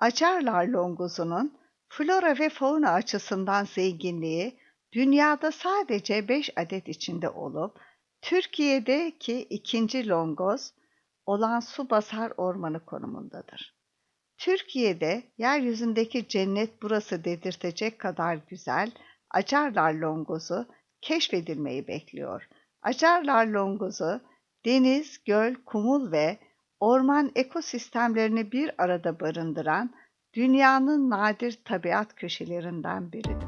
Acarlar longozunun flora ve fauna açısından zenginliği dünyada sadece 5 adet içinde olup Türkiye'deki ikinci longoz olan su basar ormanı konumundadır. Türkiye'de yeryüzündeki cennet burası dedirtecek kadar güzel Acarlar longozu keşfedilmeyi bekliyor. Acarlar longozu deniz, göl, kumul ve orman ekosistemlerini bir arada barındıran dünyanın nadir tabiat köşelerinden biridir.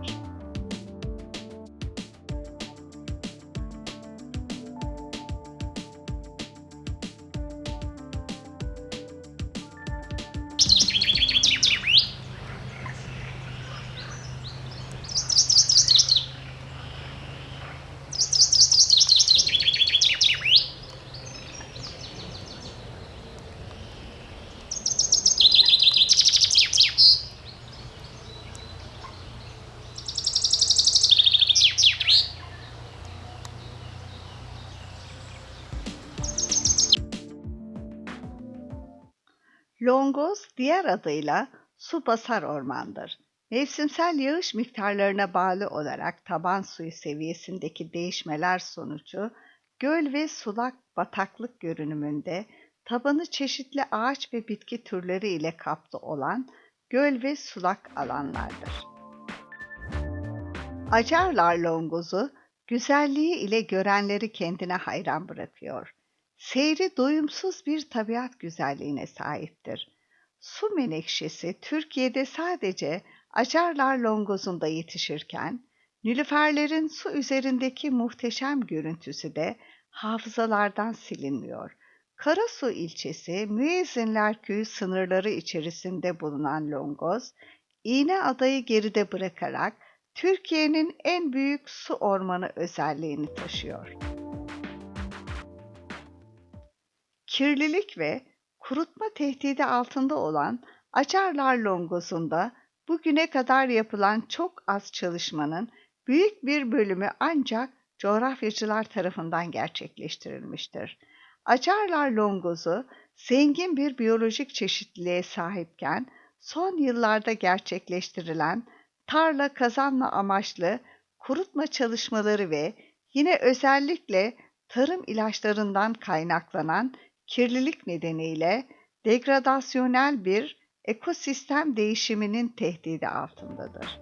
Longoz diğer adıyla su basar ormandır. Mevsimsel yağış miktarlarına bağlı olarak taban suyu seviyesindeki değişmeler sonucu göl ve sulak bataklık görünümünde tabanı çeşitli ağaç ve bitki türleri ile kaplı olan göl ve sulak alanlardır. Acarlar longozu güzelliği ile görenleri kendine hayran bırakıyor. Seyri doyumsuz bir tabiat güzelliğine sahiptir. Su menekşesi Türkiye'de sadece Acarlar Longoz'unda yetişirken, nilüferlerin su üzerindeki muhteşem görüntüsü de hafızalardan silinmiyor. Karasu ilçesi Müezzinler Köyü sınırları içerisinde bulunan Longoz, İğne Adayı geride bırakarak Türkiye'nin en büyük su ormanı özelliğini taşıyor. Kirlilik ve kurutma tehdidi altında olan Acarlar Longosu'nda bugüne kadar yapılan çok az çalışmanın büyük bir bölümü ancak coğrafyacılar tarafından gerçekleştirilmiştir. Acarlar longozu zengin bir biyolojik çeşitliliğe sahipken son yıllarda gerçekleştirilen tarla kazanma amaçlı kurutma çalışmaları ve yine özellikle tarım ilaçlarından kaynaklanan kirlilik nedeniyle degradasyonel bir ekosistem değişiminin tehdidi altındadır.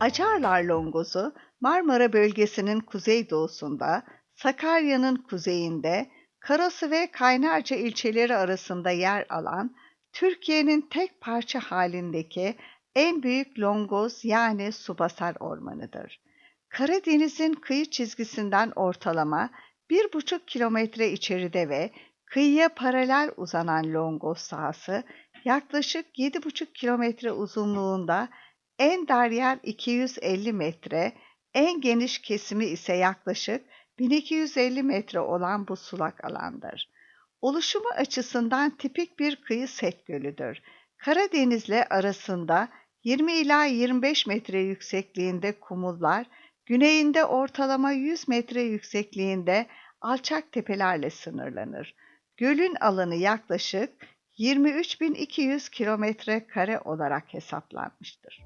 Acarlar longozu Marmara bölgesinin kuzeydoğusunda, Sakarya'nın kuzeyinde, Karasu ve Kaynarca ilçeleri arasında yer alan Türkiye'nin tek parça halindeki en büyük longoz yani subasar ormanıdır. Karadeniz'in kıyı çizgisinden ortalama bir buçuk kilometre içeride ve kıyıya paralel uzanan Longos sahası yaklaşık yedi buçuk kilometre uzunluğunda en dar yer 250 metre, en geniş kesimi ise yaklaşık 1250 metre olan bu sulak alandır. Oluşumu açısından tipik bir kıyı set gölüdür. Karadenizle arasında 20 ila 25 metre yüksekliğinde kumullar, Güneyinde ortalama 100 metre yüksekliğinde alçak tepelerle sınırlanır. Gölün alanı yaklaşık 23.200 kilometre kare olarak hesaplanmıştır.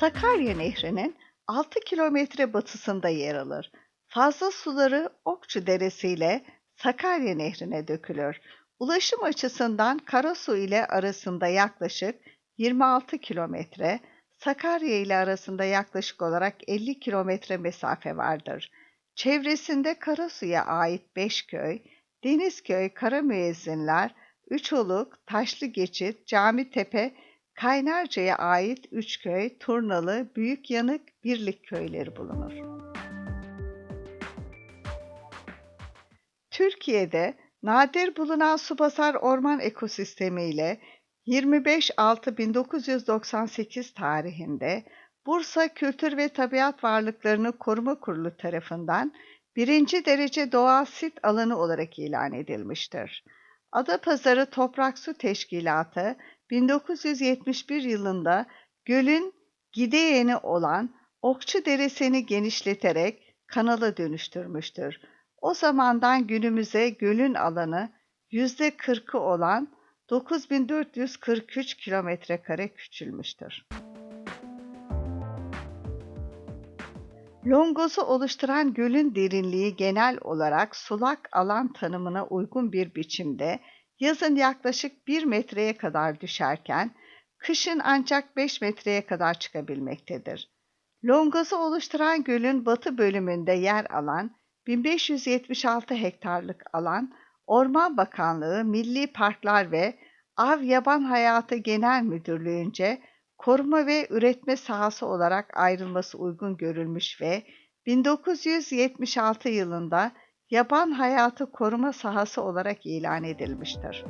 Sakarya Nehri'nin 6 kilometre batısında yer alır. Fazla suları Okçu Deresi ile Sakarya Nehri'ne dökülür. Ulaşım açısından Karasu ile arasında yaklaşık 26 kilometre, Sakarya ile arasında yaklaşık olarak 50 kilometre mesafe vardır. Çevresinde Karasu'ya ait Beşköy, Denizköy, Karamüezzinler, Üçoluk, Taşlı Geçit, Cami Tepe, Kaynarca'ya ait Üçköy, Turnalı, Büyük Yanık, Birlik köyleri bulunur. Türkiye'de nadir bulunan subasar orman ekosistemi ile 25.6.1998 tarihinde Bursa Kültür ve Tabiat Varlıklarını Koruma Kurulu tarafından birinci derece doğal sit alanı olarak ilan edilmiştir. Adapazarı Toprak Su Teşkilatı 1971 yılında gölün gideyeni olan Okçu Deresi'ni genişleterek kanala dönüştürmüştür. O zamandan günümüze gölün alanı yüzde 40'ı olan 9443 kilometre kare küçülmüştür. Longoz'u oluşturan gölün derinliği genel olarak sulak alan tanımına uygun bir biçimde yazın yaklaşık 1 metreye kadar düşerken kışın ancak 5 metreye kadar çıkabilmektedir. Longoz'u oluşturan gölün batı bölümünde yer alan 1576 hektarlık alan Orman Bakanlığı Milli Parklar ve Av Yaban Hayatı Genel Müdürlüğü'nce koruma ve üretme sahası olarak ayrılması uygun görülmüş ve 1976 yılında yaban hayatı koruma sahası olarak ilan edilmiştir.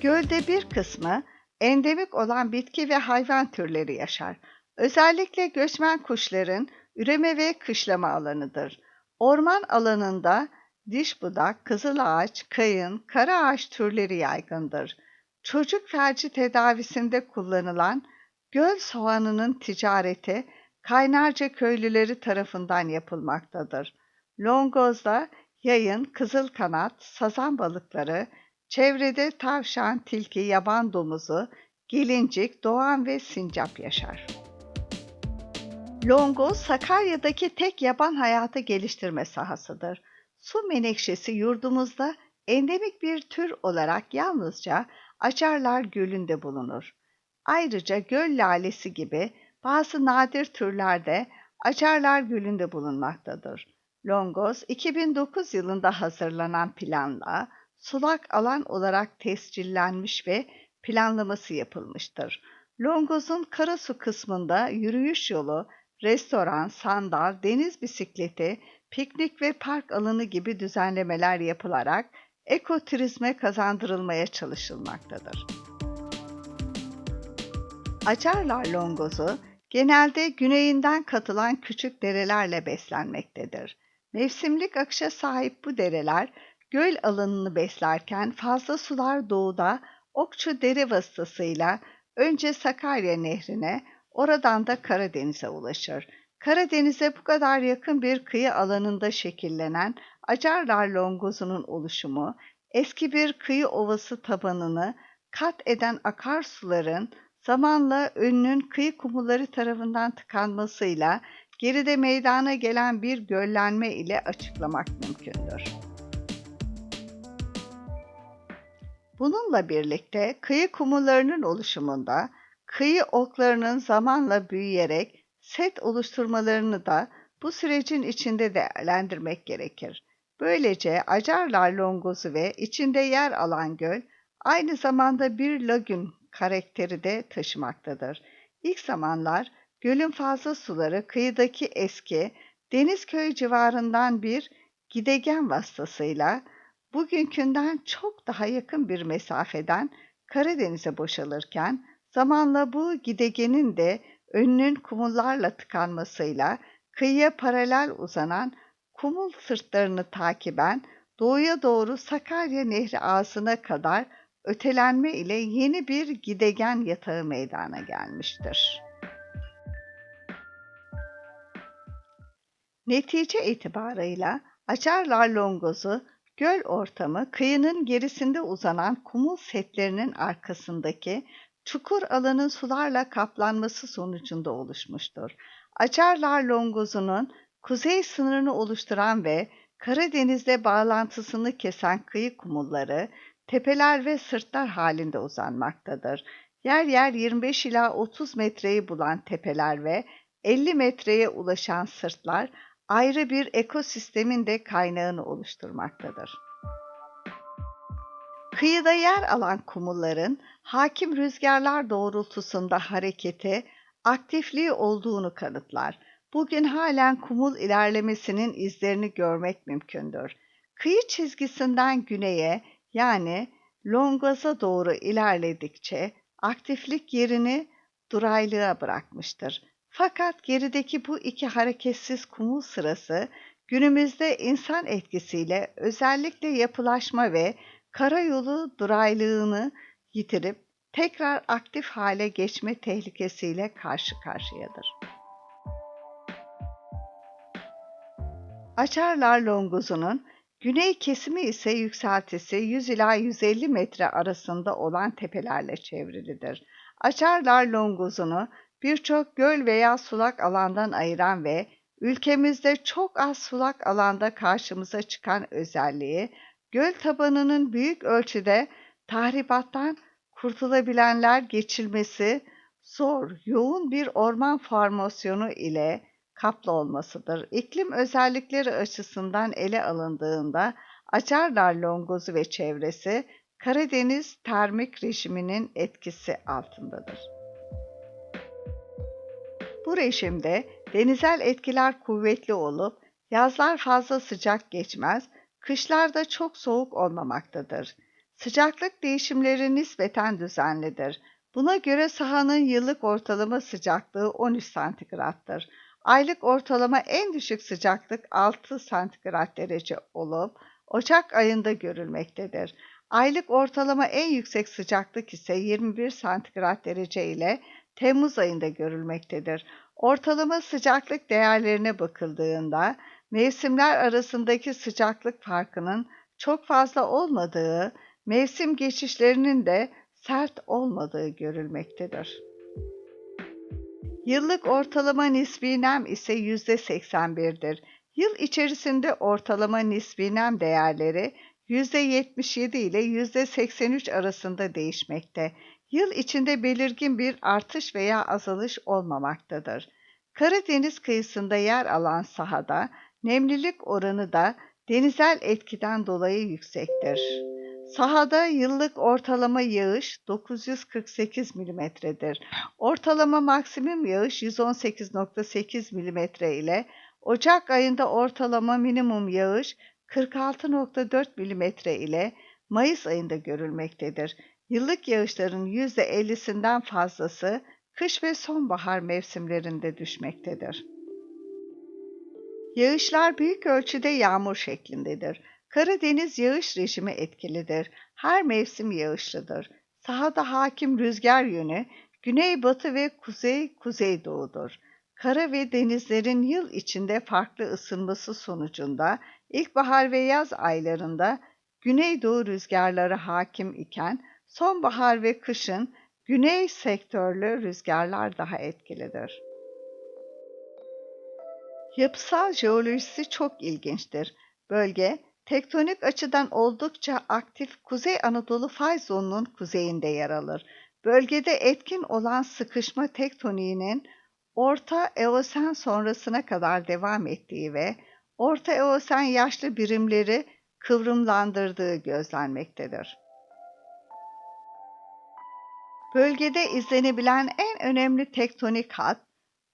Gölde bir kısmı endemik olan bitki ve hayvan türleri yaşar. Özellikle göçmen kuşların üreme ve kışlama alanıdır. Orman alanında diş budak, kızılağaç, kayın, kara ağaç türleri yaygındır. Çocuk felci tedavisinde kullanılan göl soğanının ticareti Kaynarca köylüleri tarafından yapılmaktadır. Longoz'da yayın, kızıl kanat, sazan balıkları, çevrede tavşan, tilki, yaban domuzu, gelincik, doğan ve sincap yaşar. Longoz, Sakarya'daki tek yaban hayatı geliştirme sahasıdır. Su menekşesi yurdumuzda endemik bir tür olarak yalnızca Açarlar Gölü'nde bulunur. Ayrıca göl lalesi gibi bazı nadir türlerde Açarlar Gölü'nde bulunmaktadır. Longoz, 2009 yılında hazırlanan planla sulak alan olarak tescillenmiş ve planlaması yapılmıştır. Longoz'un Karasu kısmında yürüyüş yolu, restoran, sandal, deniz bisikleti, piknik ve park alanı gibi düzenlemeler yapılarak ekoturizme kazandırılmaya çalışılmaktadır. Acarlar longozu genelde güneyinden katılan küçük derelerle beslenmektedir. Mevsimlik akışa sahip bu dereler göl alanını beslerken fazla sular doğuda Okçu Dere vasıtasıyla önce Sakarya Nehri'ne, oradan da Karadeniz'e ulaşır. Karadeniz'e bu kadar yakın bir kıyı alanında şekillenen Acarlar Longozu'nun oluşumu, eski bir kıyı ovası tabanını kat eden akarsuların zamanla önünün kıyı kumulları tarafından tıkanmasıyla geride meydana gelen bir göllenme ile açıklamak mümkündür. Bununla birlikte kıyı kumullarının oluşumunda kıyı oklarının zamanla büyüyerek set oluşturmalarını da bu sürecin içinde değerlendirmek gerekir. Böylece Acarlar Longozu ve içinde yer alan göl aynı zamanda bir lagün karakteri de taşımaktadır. İlk zamanlar gölün fazla suları kıyıdaki eski Denizköy civarından bir gidegen vasıtasıyla bugünkünden çok daha yakın bir mesafeden Karadeniz'e boşalırken zamanla bu gidegenin de önünün kumullarla tıkanmasıyla kıyıya paralel uzanan kumul sırtlarını takiben doğuya doğru Sakarya Nehri ağzına kadar ötelenme ile yeni bir gidegen yatağı meydana gelmiştir. Netice itibarıyla Açarlar Longozu göl ortamı kıyının gerisinde uzanan kumul setlerinin arkasındaki çukur alanın sularla kaplanması sonucunda oluşmuştur. Açarlar Longozu'nun kuzey sınırını oluşturan ve Karadeniz'le bağlantısını kesen kıyı kumulları tepeler ve sırtlar halinde uzanmaktadır. Yer yer 25 ila 30 metreyi bulan tepeler ve 50 metreye ulaşan sırtlar ayrı bir ekosistemin de kaynağını oluşturmaktadır. Kıyıda yer alan kumulların hakim rüzgarlar doğrultusunda harekete, aktifliği olduğunu kanıtlar. Bugün halen kumul ilerlemesinin izlerini görmek mümkündür. Kıyı çizgisinden güneye yani Longoz'a doğru ilerledikçe aktiflik yerini duraylığa bırakmıştır. Fakat gerideki bu iki hareketsiz kumul sırası günümüzde insan etkisiyle özellikle yapılaşma ve karayolu duraylığını yitirip tekrar aktif hale geçme tehlikesiyle karşı karşıyadır. Açarlar Longozu'nun Güney kesimi ise yükseltisi 100 ila 150 metre arasında olan tepelerle çevrilidir. Açarlar Longuzunu birçok göl veya sulak alandan ayıran ve ülkemizde çok az sulak alanda karşımıza çıkan özelliği, göl tabanının büyük ölçüde tahribattan kurtulabilenler geçilmesi zor, yoğun bir orman formasyonu ile kaplı olmasıdır. İklim özellikleri açısından ele alındığında Açarlar Longozu ve çevresi Karadeniz termik rejiminin etkisi altındadır. Bu rejimde denizel etkiler kuvvetli olup yazlar fazla sıcak geçmez, kışlarda çok soğuk olmamaktadır. Sıcaklık değişimleri nispeten düzenlidir. Buna göre sahanın yıllık ortalama sıcaklığı 13 santigrattır. Aylık ortalama en düşük sıcaklık 6 santigrat derece olup Ocak ayında görülmektedir. Aylık ortalama en yüksek sıcaklık ise 21 santigrat derece ile Temmuz ayında görülmektedir. Ortalama sıcaklık değerlerine bakıldığında mevsimler arasındaki sıcaklık farkının çok fazla olmadığı, mevsim geçişlerinin de sert olmadığı görülmektedir. Yıllık ortalama nisbi nem ise %81'dir. Yıl içerisinde ortalama nisbi nem değerleri %77 ile %83 arasında değişmekte. Yıl içinde belirgin bir artış veya azalış olmamaktadır. Karadeniz kıyısında yer alan sahada nemlilik oranı da denizel etkiden dolayı yüksektir. Sahada yıllık ortalama yağış 948 milimetredir. Ortalama maksimum yağış 118.8 milimetre ile Ocak ayında ortalama minimum yağış 46.4 milimetre ile Mayıs ayında görülmektedir. Yıllık yağışların %50'sinden fazlası kış ve sonbahar mevsimlerinde düşmektedir. Yağışlar büyük ölçüde yağmur şeklindedir. Karadeniz yağış rejimi etkilidir. Her mevsim yağışlıdır. Sahada hakim rüzgar yönü güneybatı ve kuzey-kuzeydoğudur. Kara ve denizlerin yıl içinde farklı ısınması sonucunda ilkbahar ve yaz aylarında güneydoğu rüzgarları hakim iken sonbahar ve kışın güney sektörlü rüzgarlar daha etkilidir. Yapısal jeolojisi çok ilginçtir. Bölge tektonik açıdan oldukça aktif Kuzey Anadolu fay zonunun kuzeyinde yer alır. Bölgede etkin olan sıkışma tektoniğinin Orta Eosen sonrasına kadar devam ettiği ve Orta Eosen yaşlı birimleri kıvrımlandırdığı gözlenmektedir. Bölgede izlenebilen en önemli tektonik hat,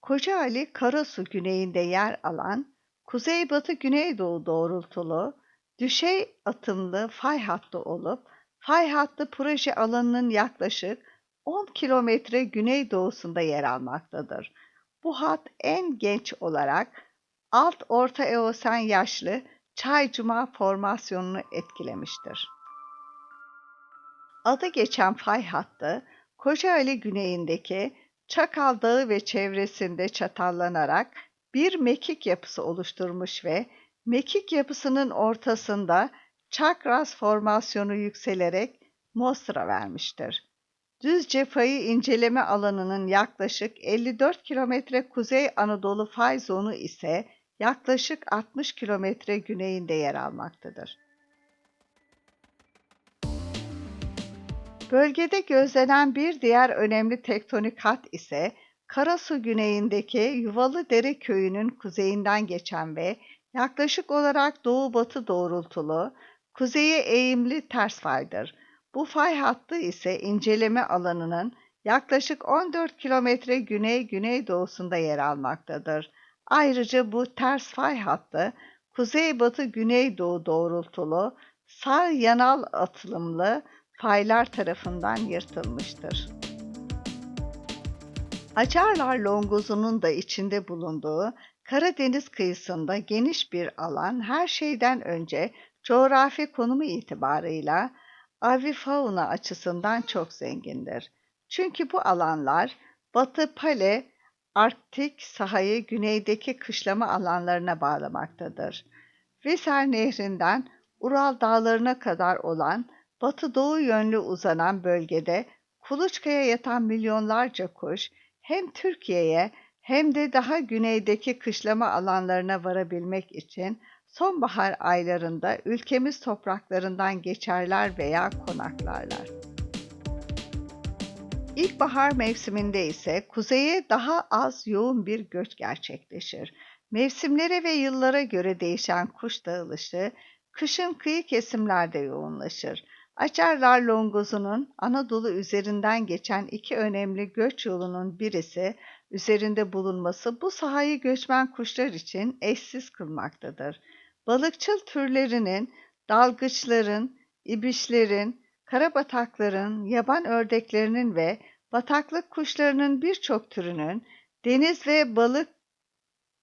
Kocaeli Karasu güneyinde yer alan kuzeybatı güneydoğu doğrultulu düşey atımlı fay hattı olup fay hattı proje alanının yaklaşık 10 kilometre güneydoğusunda yer almaktadır. Bu hat en genç olarak alt orta eosen yaşlı Çaycuma formasyonunu etkilemiştir. Adı geçen fay hattı Kocaeli güneyindeki Çakal Dağı ve çevresinde çatallanarak bir mekik yapısı oluşturmuş ve mekik yapısının ortasında çakras formasyonu yükselerek mostra vermiştir. Düzce fayı inceleme alanının yaklaşık 54 kilometre Kuzey Anadolu fay zonu ise yaklaşık 60 kilometre güneyinde yer almaktadır. Bölgede gözlenen bir diğer önemli tektonik hat ise Karasu güneyindeki Yuvalı Dere köyünün kuzeyinden geçen ve yaklaşık olarak doğu-batı doğrultulu, kuzeye eğimli ters faydır. Bu fay hattı ise inceleme alanının yaklaşık 14 kilometre güney-güneydoğusunda yer almaktadır. Ayrıca bu ters fay hattı kuzeybatı-güneydoğu doğrultulu sağ yanal atılımlı faylar tarafından yırtılmıştır. Açarlar Longozu'nun da içinde bulunduğu Karadeniz kıyısında geniş bir alan her şeyden önce coğrafi konumu itibarıyla avifauna açısından çok zengindir. Çünkü bu alanlar Batı Pale Arktik sahayı güneydeki kışlama alanlarına bağlamaktadır. Weser Nehri'nden Ural dağlarına kadar olan batı doğu yönlü uzanan bölgede kuluçkaya yatan milyonlarca kuş hem Türkiye'ye hem de daha güneydeki kışlama alanlarına varabilmek için sonbahar aylarında ülkemiz topraklarından geçerler veya konaklarlar. İlkbahar mevsiminde ise kuzeye daha az yoğun bir göç gerçekleşir. Mevsimlere ve yıllara göre değişen kuş dağılışı, kışın kıyı kesimlerde yoğunlaşır. Açarlar Longozu'nun Anadolu üzerinden geçen iki önemli göç yolunun birisi üzerinde bulunması bu sahayı göçmen kuşlar için eşsiz kılmaktadır. Balıkçıl türlerinin, dalgıçların, ibişlerin, karabatakların, yaban ördeklerinin ve bataklık kuşlarının birçok türünün deniz ve balık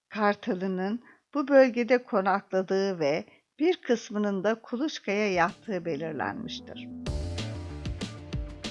kartalının bu bölgede konakladığı ve bir kısmının da kuluçkaya yattığı belirlenmiştir.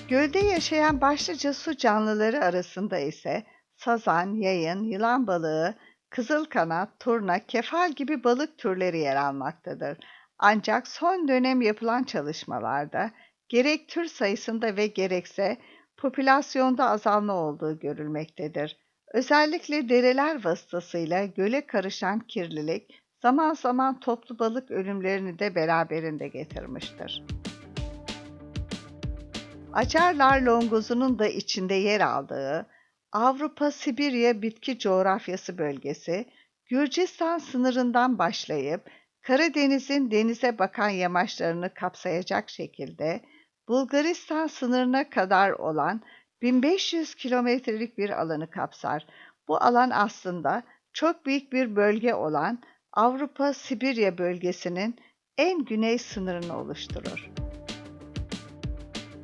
Gölde yaşayan başlıca su canlıları arasında ise sazan, yayın, yılan balığı, kızıl kanat, turna, kefal gibi balık türleri yer almaktadır. Ancak son dönem yapılan çalışmalarda gerek tür sayısında ve gerekse popülasyonda azalma olduğu görülmektedir. Özellikle dereler vasıtasıyla göle karışan kirlilik zaman zaman toplu balık ölümlerini de beraberinde getirmiştir. Açarlar longozunun da içinde yer aldığı Avrupa-Sibirya bitki coğrafyası bölgesi, Gürcistan sınırından başlayıp Karadeniz'in denize bakan yamaçlarını kapsayacak şekilde Bulgaristan sınırına kadar olan 1500 kilometrelik bir alanı kapsar. Bu alan aslında çok büyük bir bölge olan Avrupa-Sibirya bölgesinin en güney sınırını oluşturur.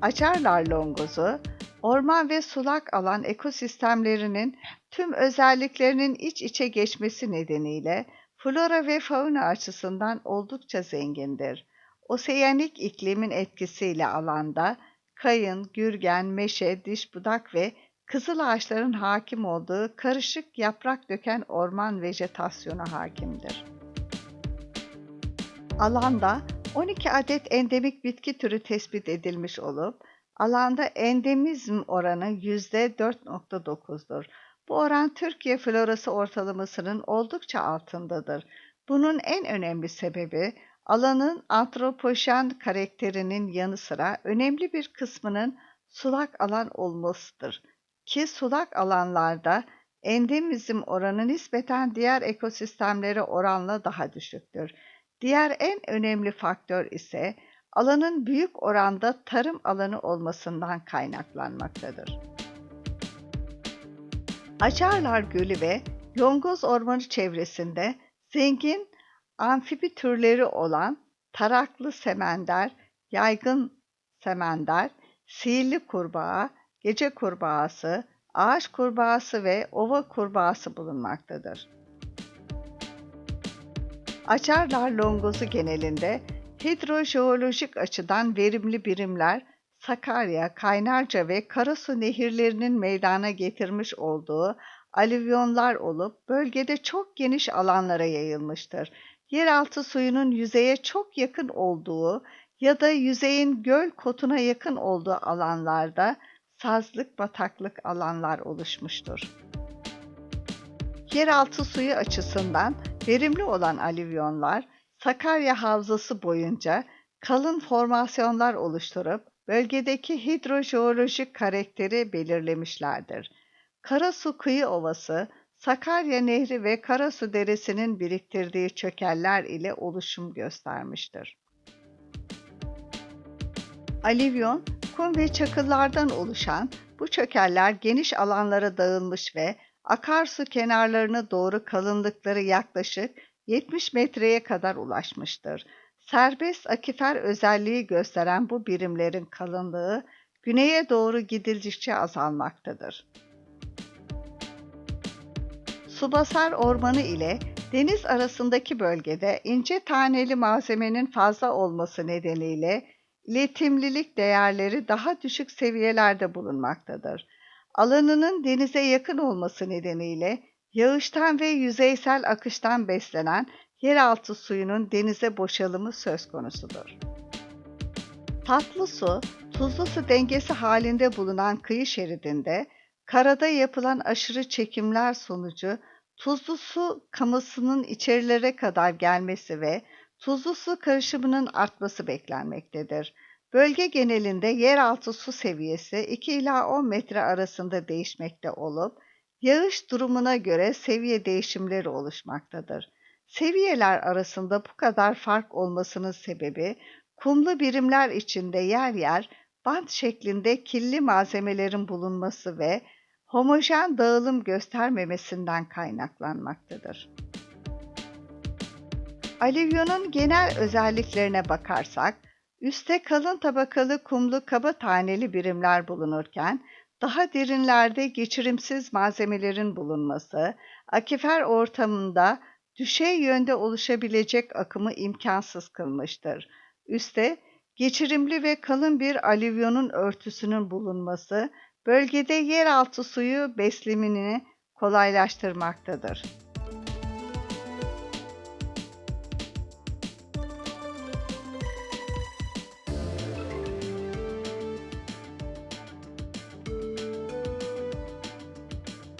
Açarlar longozu, orman ve sulak alan ekosistemlerinin tüm özelliklerinin iç içe geçmesi nedeniyle flora ve fauna açısından oldukça zengindir. Oseanik iklimin etkisiyle alanda kayın, gürgen, meşe, diş budak ve kızıl ağaçların hakim olduğu karışık yaprak döken orman vejetasyonu hakimdir. Alanda 12 adet endemik bitki türü tespit edilmiş olup, alanda endemizm oranı %4.9'dur. Bu oran Türkiye florası ortalamasının oldukça altındadır. Bunun en önemli sebebi alanın antropojen karakterinin yanı sıra önemli bir kısmının sulak alan olmasıdır. Ki sulak alanlarda endemizm oranı nispeten diğer ekosistemlere oranla daha düşüktür. Diğer en önemli faktör ise alanın büyük oranda tarım alanı olmasından kaynaklanmaktadır. Açarlar Gölü ve Yongoz Ormanı çevresinde zengin amfibi türleri olan taraklı semender, yaygın semender, sihirli kurbağa, gece kurbağası, ağaç kurbağası ve ova kurbağası bulunmaktadır. Açarlar longozu genelinde hidrojeolojik açıdan verimli birimler Sakarya, Kaynarca ve Karasu nehirlerinin meydana getirmiş olduğu alüvyonlar olup bölgede çok geniş alanlara yayılmıştır. Yeraltı suyunun yüzeye çok yakın olduğu ya da yüzeyin göl kotuna yakın olduğu alanlarda sazlık bataklık alanlar oluşmuştur. Yeraltı suyu açısından verimli olan alüvyonlar Sakarya Havzası boyunca kalın formasyonlar oluşturup bölgedeki hidrojeolojik karakteri belirlemişlerdir. Karasu Kıyı Ovası, Sakarya Nehri ve Karasu Deresi'nin biriktirdiği çökeller ile oluşum göstermiştir. Alivyon, kum ve çakıllardan oluşan bu çökeller geniş alanlara dağılmış ve akarsu kenarlarına doğru kalınlıkları yaklaşık 70 metreye kadar ulaşmıştır. Serbest akifer özelliği gösteren bu birimlerin kalınlığı güneye doğru gidildikçe azalmaktadır. Subasar Ormanı ile deniz arasındaki bölgede ince taneli malzemenin fazla olması nedeniyle iletimlilik değerleri daha düşük seviyelerde bulunmaktadır. Alanının denize yakın olması nedeniyle yağıştan ve yüzeysel akıştan beslenen yeraltı suyunun denize boşalımı söz konusudur. Tatlı su, tuzlu su dengesi halinde bulunan kıyı şeridinde karada yapılan aşırı çekimler sonucu tuzlu su kamusunun içerilere kadar gelmesi ve tuzlu su karışımının artması beklenmektedir. Bölge genelinde yeraltı su seviyesi 2 ila 10 metre arasında değişmekte olup, yağış durumuna göre seviye değişimleri oluşmaktadır. Seviyeler arasında bu kadar fark olmasının sebebi, kumlu birimler içinde yer yer bant şeklinde kirli malzemelerin bulunması ve homojen dağılım göstermemesinden kaynaklanmaktadır. Alüvyonun genel özelliklerine bakarsak, üstte kalın tabakalı kumlu kaba taneli birimler bulunurken, daha derinlerde geçirimsiz malzemelerin bulunması, akifer ortamında düşey yönde oluşabilecek akımı imkansız kılmıştır. Üste geçirimli ve kalın bir alüvyonun örtüsünün bulunması, bölgede yeraltı suyu beslemini kolaylaştırmaktadır.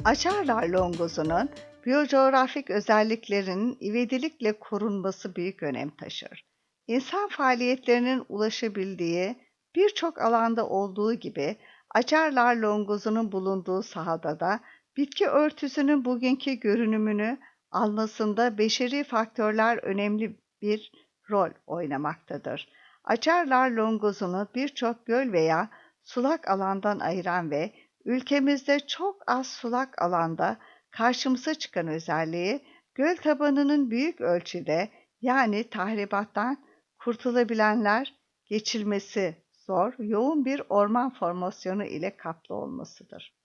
Açarlar longozunun biyocoğrafik özelliklerinin ivedilikle korunması büyük önem taşır. İnsan faaliyetlerinin ulaşabildiği birçok alanda olduğu gibi Açarlar longozunun bulunduğu sahada da bitki örtüsünün bugünkü görünümünü almasında beşeri faktörler önemli bir rol oynamaktadır. Açarlar longozunu birçok göl veya sulak alandan ayıran ve ülkemizde çok az sulak alanda karşımıza çıkan özelliği göl tabanının büyük ölçüde yani tahribattan kurtulabilenler geçilmesi zor, yoğun bir orman formasyonu ile kaplı olmasıdır.